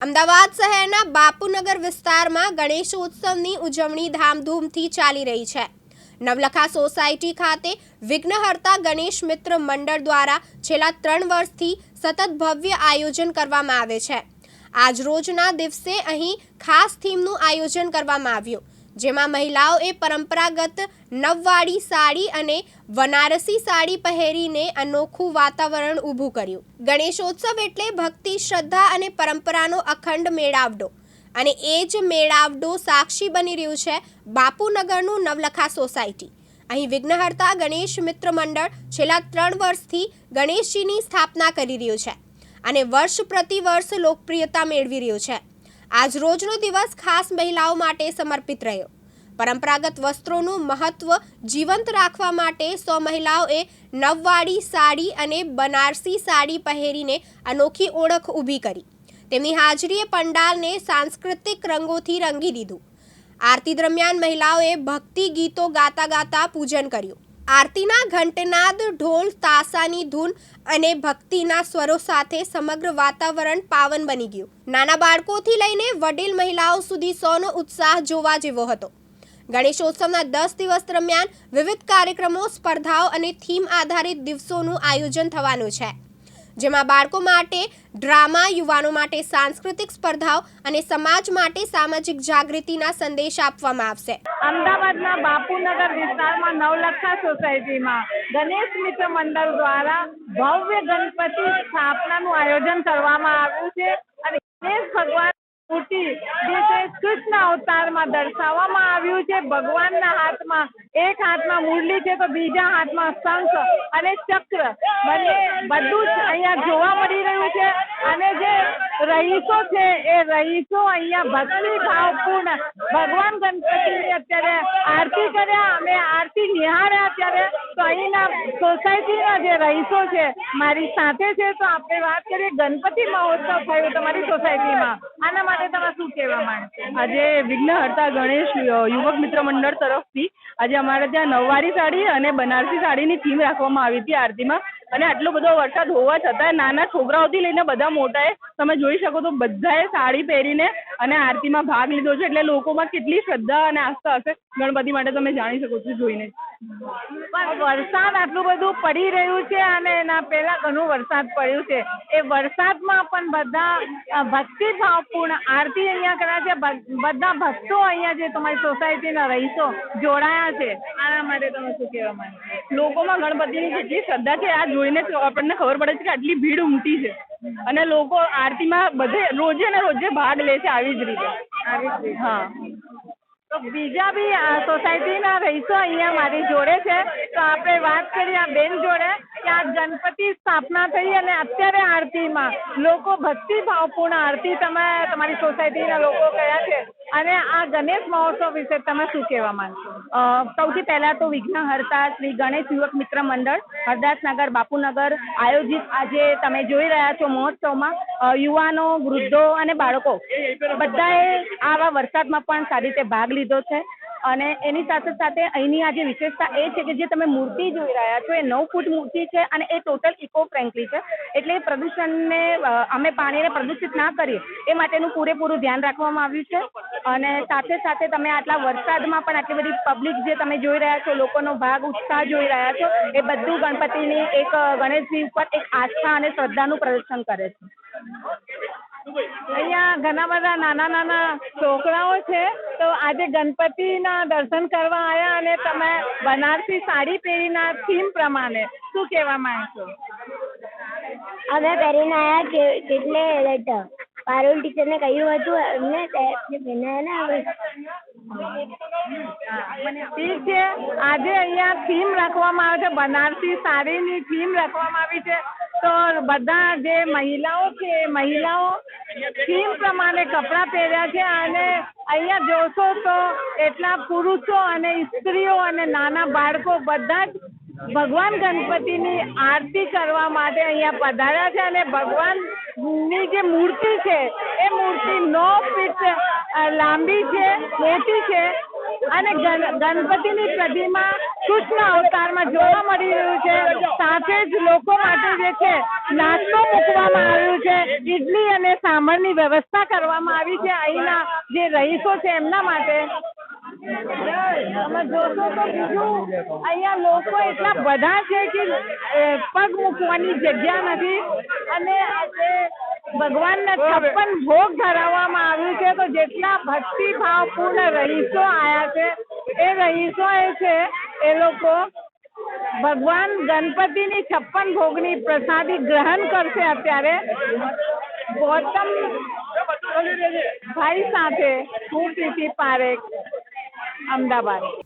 અમદાવાદ શહેરના બાપુનગર વિસ્તારમાં ગણેશ ઉત્સવની ઉજવણી ધામધૂમથી ચાલી રહી છે. નવલખા સોસાયટી ખાતે વિઘ્નહર્તા ગણેશ મિત્ર મંડળ દ્વારા છેલ્લા ત્રણ વર્ષથી સતત ભવ્ય આયોજન કરવામાં આવે છે. આજ રોજના દિવસે અહીં ખાસ થીમનું આયોજન કરવામાં આવ્યું. જેમાં મહિલાઓએ પરંપરાગત નવવાળી સાડી અને વનારસી સાડી પહેરીને અનોખું વાતાવરણ ઊભું કર્યું. ગણેશોત્સવ એટલે ભક્તિ, શ્રદ્ધા અને પરંપરાનો અખંડ મેળાવડો. અને એ જ મેળાવડો સાક્ષી બની રહ્યું છે બાપુનગરનું નવલખા સોસાયટી. અહીં વિઘ્નહર્તા ગણેશ મિત્ર મંડળ છેલ્લા ત્રણ વર્ષથી ગણેશજીની સ્થાપના કરી રહ્યું છે. અને વર્ષ પ્રતિ વર્ષ લોકપ્રિયતા મેળવી રહ્યું છે. આજ રોજનો દિવસ ખાસ મહિલાઓ માટે સમર્પિત રહ્યો. પરંપરાગત વસ્ત્રોનું મહત્વ જીવંત રાખવા માટે સો મહિલાઓએ નવવાડી સાડી અને બનારસી સાડી પહેરીને અનોખી ઓળખ ઊભી કરી. તેમની હાજરીએ પંડાલને સાંસ્કૃતિક રંગોથી રંગી દીધું. આરતી દરમિયાન મહિલાઓએ ભક્તિ ગીતો ગાતા ગાતા પૂજન કર્યું. આરતીના ઘંટનાદ, ઢોલ, તાસાની ધૂન અને ભક્તિના સ્વરો સાથે સમગ્ર વાતાવરણ પાવન બની ગયું. નાના બાળકોથી લઈને વડીલ મહિલાઓ સુધી સૌનો ઉત્સાહ જોવા જેવો હતો. ગણેશોત્સવના દસ દિવસ દરમિયાન વિવિધ કાર્યક્રમો, સ્પર્ધાઓ અને થીમ આધારિત દિવસોનું આયોજન થવાનું છે. જેમાં બાળકો માટે ડ્રામા, યુવાનો માટે સાંસ્કૃતિક સ્પર્ધાઓ અને સમાજ માટે સામાજિક જાગૃતિના સંદેશ આપવામાં આવશે. અમદાવાદના બાપુનગર વિસ્તારમાં નવલખા સોસાયટીમાં ગણેશ મિત્ર મંડળ દ્વારા ભવ્ય ગણપતિ સ્થાપનાનું આયોજન કરવામાં આવ્યું છે. અને ગણેશ ભગવાન મૂર્તિ કૃષ્ણ અવતારમાં દર્શાવવામાં આવ્યું છે. ભગવાનના હાથમાં, એક હાથમાં મુરલી છે તો બીજા હાથમાં શંખ અને ચક્ર. બંને, બધું જ અહીંયા જોવા મળી રહ્યું છે. અને જે રહીશો છે, એ રહીશો અહીંયા ભક્તિ ભાવપૂર્ણ. ભગવાન ગણપતિની અત્યારે આરતી કર્યા, અમે આરતી નિહાળ્યા અત્યારે. તો અહીંના સોસાયટીના જે રહીશો છે, મારી સાથે છે, તો આપણે વાત કરીએ ગણપતિ મહોત્સવ થયો તમારી સોસાયટીમાં. આના માટે તમે શું કહેવા માંગશો? આજે વિઘ્નહર્તા ગણેશ યુવક મિત્ર મંડળ તરફથી આજે અમારે ત્યાં નવવારી સાડી અને બનારસી સાડીની થીમ રાખવામાં આવી હતી આરતીમાં. અને આટલો બધો વરસાદ હોવા છતાં નાના છોકરાઓથી લઈને બધા મોટાએ તમે જોઈ શકો તો બધાએ સાડી પહેરીને અને આરતીમાં ભાગ લીધો છે. એટલે લોકોમાં કેટલી શ્રદ્ધા અને આસ્થા હશે, ગણપતિ માટે તમે જાણી શકો છો જોઈને. પણ વરસાદ આટલું બધું પડી રહ્યું છે અને એના પહેલા ઘણું વરસાદ પડ્યું છે. એ વરસાદમાં પણ બધા ભક્તિભાવપૂર્ણ આરતી અહીંયા કર્યા છે. બધા ભક્તો અહીંયા જે તમારી સોસાયટીના રહીશો જોડાયા છે. આના માટે તમે શું કહેવા માંગો લોકોમાં ગણપતિની કેટલી શ્રદ્ધા છે. આ જોઈને આપણને ખબર પડે છે કે આટલી ભીડ ઉમટી છે. અને લોકો આરતીમાં બધે રોજે ને રોજે ભાગ લે છે આવી જ રીતે. આવી જ રીતે. હા. બીજા બી સોસાયટીના રહીશો અહીંયા મારી જોડે છે. તો આપણે વાત કરીએ આ બેન જોડે કે આ ગણપતિ સ્થાપના થઈ અને અત્યારે આરતીમાં લોકો ભક્તિભાવપૂર્ણ આરતી તમે, તમારી સોસાયટીના લોકો કયા છે? અને આ ગણેશ મહોત્સવ વિશે તમે શું કહેવા માંગશો? સૌથી પહેલાં તો વિઘ્નહર્તા શ્રી ગણેશ યુવક મિત્ર મંડળ, હરદાસનગર, બાપુનગર આયોજિત આજે તમે જોઈ રહ્યા છો મહોત્સવમાં યુવાનો, વૃદ્ધો અને બાળકો બધાએ આવા વરસાદમાં પણ સારી રીતે ભાગ લીધો છે. અને એની સાથે સાથે અહીંની આજે વિશેષતા એ છે કે જે તમે મૂર્તિ જોઈ રહ્યા છો, એ નવ ફૂટ મૂર્તિ છે અને એ ટોટલ ઇકો ફ્રેન્કલી છે. એટલે પ્રદૂષણને અમે પાણીને પ્રદૂષિત ના કરીએ, એ માટેનું પૂરેપૂરું ધ્યાન રાખવામાં આવ્યું છે. અને સાથે સાથે તમે આટલા વરસાદમાં પણ આટલી બધી પબ્લિક જે તમે જોઈ રહ્યા છો, લોકોનો ભાગ ઉત્સાહ જોઈ રહ્યા છો, એ બધું ગણપતિની એક ગણેશજી ઉપર એક આસ્થા અને શ્રદ્ધાનું પ્રદર્શન કરે છે. અહીંયા ઘણા બધા નાના નાના છોકરાઓ છે. તો આજે ગણપતિના દર્શન કરવા આવ્યા અને તમે બનારસી સાડી પહેરીના થીમ પ્રમાણે શું કહેવા માંગશો? અમે પહેરીને આવ્યા કે એટલે લેટ પારુલ ટીચરને કહ્યું હતું અમને પહેરાયા ને ઠીક છે. આજે અહીંયા થીમ રાખવામાં આવે છે. બનારસી સાડીની થીમ રાખવામાં આવી છે. તો બધા જે મહિલાઓ છે મહિલાઓ થીમ પ્રમાણે કપડાં પહેર્યા છે અને અહીંયા જોશો તો એટલા પુરુષો અને સ્ત્રીઓ અને નાના બાળકો બધા જ ભગવાન ગણપતિની આરતી કરવા માટે અહીંયા પધાર્યા છે અને ભગવાનની જે મૂર્તિ છે, એ મૂર્તિ નવ ફીટ લાંબી છે, મોટી છે અને ગણ- ગણપતિની પ્રતિમા કૃષ્ણ અવતારમાં જોવા મળી રહ્યું છે. જ લોકો માટે જે છે, નાસ્તો મૂકવામાં આવ્યો છે, ઇડલી અને સાંભળની વ્યવસ્થા કરવામાં આવી છે, અહીંના જે રહીશો છે, એમના માટે. લોકો એટલા બધા છે કે પગ મૂકવાની જગ્યા નથી. અને આજે ભગવાનના છપ્પન ભોગ ધરાવવામાં આવ્યું છે, તો જેટલા ભક્તિભાવપૂર્ણ રહીશો આવ્યા છે, એ રહીશો એ છે, એ લોકો ભગવાન ગણપતિની છપ્પન ભોગની પ્રસાદી ગ્રહણ કરશે અત્યારે. ગૌતમ ભાઈ સાથે હું પ્રીતિ પારેખ, અમદાવાદ.